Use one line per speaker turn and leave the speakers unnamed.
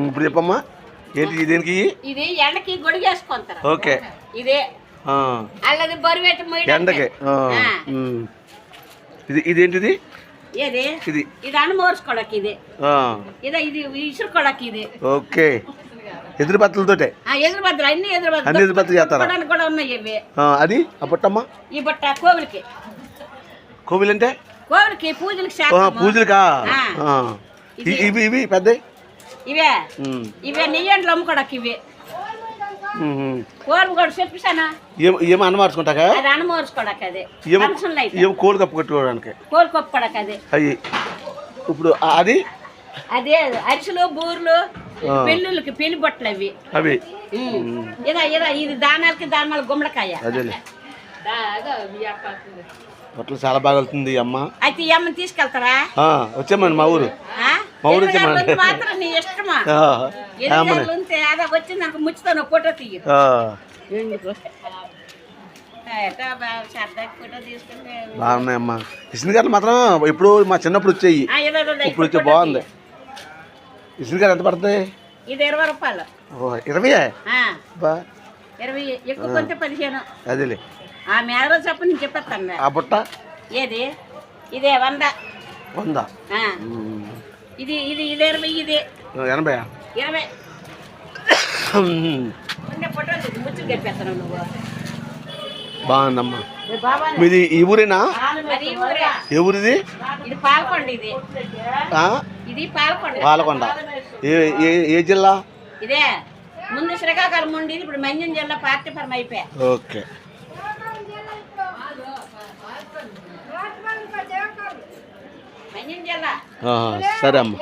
ఇప్పుడు చెప్పమ్మా. ఏంటి దేనికి?
ఇది ఎండకి గొడిగేసుకుంటారు
ఓకే.
ఇదే. బరువెట్టి మొయ్యడం
ఎండకి. ఇది ఇదేంటిది? ఇది.
ఇది అనుమోర్చుకోవడానికి ఇది.
ఆ,
ఇదే ఇది ఇసురుకోవడానికి ఇది.
ఓకే. ఎదురు బత్తలతోటే
ఆ ఎదురు బద్దలు అన్ని ఎదురు
అన్ని ఎదురు బద్దలు చేస్తారా?
కూడా ఉన్నాయి ఇవి.
అది? ఆ పుట్టమ్మా
ఈ బట్ట కోవిలకి.
కోవిల్ అంటే
కోవిలకి పూజలకి
పూజలకా? ఇవి ఇవి పెద్ద
ఇవే. ఇవే నెయ్యండ్లు అమ్ముకోవడానికి ఇవి. కోరు కూడా చెప్పిసానా
ఏం ఏం అన్నమార్చుకుంటాకా
అది అనుమోర్చుకోవడానికి అది.
ఏం
ఫంక్షన్లు అయితే
ఏం కోడి కప్పు కట్టుకోవడానికి?
కోలు కొప్పుకోవడానికి అది.
అవి ఇప్పుడు అది?
అదే అరిసెలు బూర్లు. పెళ్ళిళ్ళకి పెళ్ళి బట్టలు అవి.
అవి.
ఇదా ఇదా ఇది దానాలకి దానాలు గుమ్మడికాయ.
అదేలే. బట్టలు చాలా బాగా వెళ్తుంది అమ్మ.
అయితే ఈ అమ్మని తీసుకెళ్తారా?
ఆ, వచ్చామండి మా ఊరు.
ఆ?
మా ఊరు
ఎన్ని
వచ్చామా?
గంటలు మాత్రం నీ ఇష్టమా? ఉంటే అదా వచ్చి నాకు ముచ్చుతాను ఫోటో తీయ
ఆ,
ఎట్టా బా- సరదాకి ఫోటో తీసుకుంటే
బాగున్నాయి అమ్మ. ఇసుని గారు మాత్రం ఎప్పుడు మా చిన్నప్పుడు వచ్చాయి. ఇప్పుడు వచ్చే బాగుంది. ఇసుని గారు ఎంత పడుతుంది.
ఇది ఇరవై రూపాయలు.
ఓ, ఇరవై
ఇరవై ఎక్కువ కొంటే పదిహేను.
అదేలే.
ఆ మేడలో చెప్పు నేను చెప్పేస్తాను.
ఆ బుట్ట?
ఏది? ఇదే వంద.
వంద.
ఇది ఇది ఇది ఇరవై ఇది.
ఎనభై
ఉండే నువ్వు.
బాగుందమ్మా. మీది ఈ ఊరేనా. ఏ ఊరిది?
ఇది పాలకొండ ఇది.
ఆ?
ఇది పాలకొండ.
పాలకొండ. ఏ జిల్లా?
ఇదే. ముందు శ్రీకాకుళం ఉండేది ఇప్పుడు మంజం జిల్లా పార్టీ పరం అయిపోయా.
ఓకే.
మంజం జిల్లా
ఆ, సరే అమ్మా